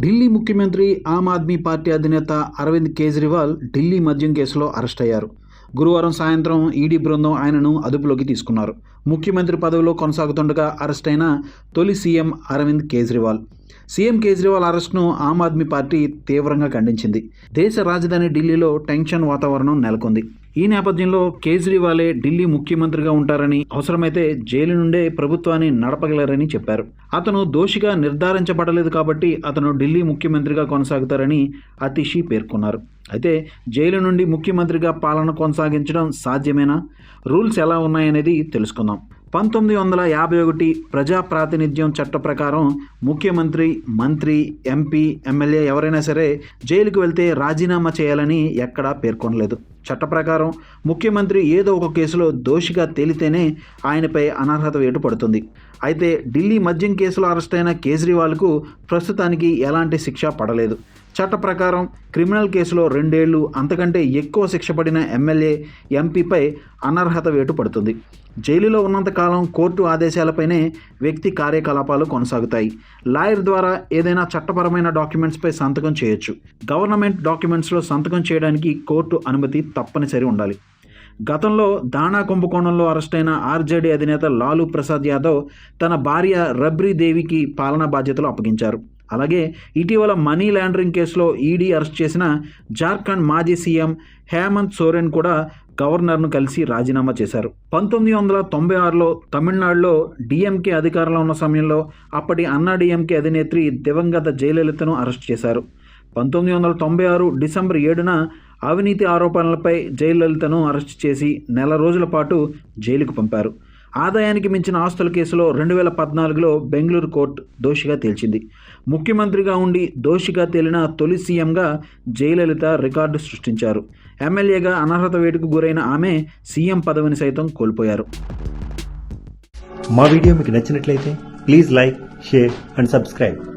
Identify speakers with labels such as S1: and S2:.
S1: ఢిల్లీ ముఖ్యమంత్రి ఆమ్ ఆద్మీ పార్టీ అధినేత అరవింద్ కేజ్రీవాల్ ఢిల్లీ మద్యం కేసులో అరెస్ట్ అయ్యారు. గురువారం సాయంత్రం ఈడీ బృందం ఆయనను అదుపులోకి తీసుకున్నారు. ముఖ్యమంత్రి పదవిలో కొనసాగుతుండగా అరెస్ట్ అయిన తొలి సీఎం అరవింద్ కేజ్రీవాల్. సీఎం కేజ్రీవాల్ అరెస్ట్ను ఆమ్ ఆద్మీ పార్టీ తీవ్రంగా ఖండించింది. దేశ రాజధాని ఢిల్లీలో టెన్షన్ వాతావరణం నెలకొంది. ఈ నేపథ్యంలో కేజ్రీవాలే ఢిల్లీ ముఖ్యమంత్రిగా ఉంటారని అవసరమైతే జైలు నుండే ప్రభుత్వాన్ని నడపగలరని చెప్పారు. అతను దోషిగా నిర్ధారించబడలేదు కాబట్టి అతను ఢిల్లీ ముఖ్యమంత్రిగా కొనసాగుతారని అతిషి పేర్కొన్నారు. అయితే జైలు నుండి ముఖ్యమంత్రిగా పాలన కొనసాగించడం సాధ్యమేనా? రూల్స్ ఎలా ఉన్నాయనేది తెలుసుకుందాం. పంతొమ్మిది వందల యాభై ఒకటి ప్రజా ప్రాతినిధ్యం చట్ట ప్రకారం ముఖ్యమంత్రి మంత్రి ఎంపీ ఎమ్మెల్యే ఎవరైనా సరే జైలుకు వెళ్తే రాజీనామా చేయాలని ఎక్కడా పేర్కొనలేదు. చట్ట ప్రకారం ముఖ్యమంత్రి ఏదో ఒక కేసులో దోషిగా తేలితేనే ఆయనపై అనర్హత వేటు పడుతుంది అయితే ఢిల్లీ మద్యం కేసులో అరెస్ట్ అయిన కేజ్రీవాల్కు ప్రస్తుతానికి ఎలాంటి శిక్ష పడలేదు. చట్ట ప్రకారం క్రిమినల్ కేసులో రెండేళ్ళు అంతకంటే ఎక్కువ శిక్ష పడిన ఎమ్మెల్యే ఎంపీపై అనర్హత వేటు పడుతుంది జైలులో ఉన్నంతకాలం కోర్టు ఆదేశాలపైనే వ్యక్తి కార్యకలాపాలు కొనసాగుతాయి. లాయర్ ద్వారా ఏదైనా చట్టపరమైన డాక్యుమెంట్స్పై సంతకం చేయొచ్చు. గవర్నమెంట్ డాక్యుమెంట్స్లో సంతకం చేయడానికి కోర్టు అనుమతి తప్పనిసరి ఉండాలి. గతంలో దాణా కుంభకోణంలో అరెస్టైన ఆర్జేడీ అధినేత లాలూ ప్రసాద్ యాదవ్ తన భార్య రబ్రీ దేవికి పాలనా బాధ్యతలు అప్పగించారు. అలాగే ఇటీవల మనీ లాండరింగ్ కేసులో ఈడీ అరెస్ట్ చేసిన జార్ఖండ్ మాజీ సీఎం హేమంత్ సోరెన్ కూడా గవర్నర్ను కలిసి రాజీనామా చేశారు. పంతొమ్మిది వందల తొంభై ఆరులో తమిళనాడులో డిఎంకే అధికారంలో ఉన్న సమయంలో అప్పటి అన్నా డిఎంకే అధినేత్రి దివంగత జయలలితను అరెస్ట్ చేశారు. పంతొమ్మిది వందల తొంభై ఆరు డిసెంబర్ ఏడున అవినీతి ఆరోపణలపై జయలలితను అరెస్ట్ చేసి నెల రోజుల పాటు జైలుకు పంపారు. ఆదాయానికి మించిన ఆస్తుల కేసులో రెండు వేల పద్నాలుగులో బెంగళూరు కోర్టు దోషిగా తేల్చింది. ముఖ్యమంత్రిగా ఉండి దోషిగా తేలిన తొలి సీఎంగా జయలలిత రికార్డు సృష్టించారు. ఎమ్మెల్యేగా అనర్హత వేటుకు గురైన ఆమె సీఎం పదవిని సైతం కోల్పోయారు.
S2: మా వీడియో మీకు నచ్చినట్లయితే please like share and subscribe.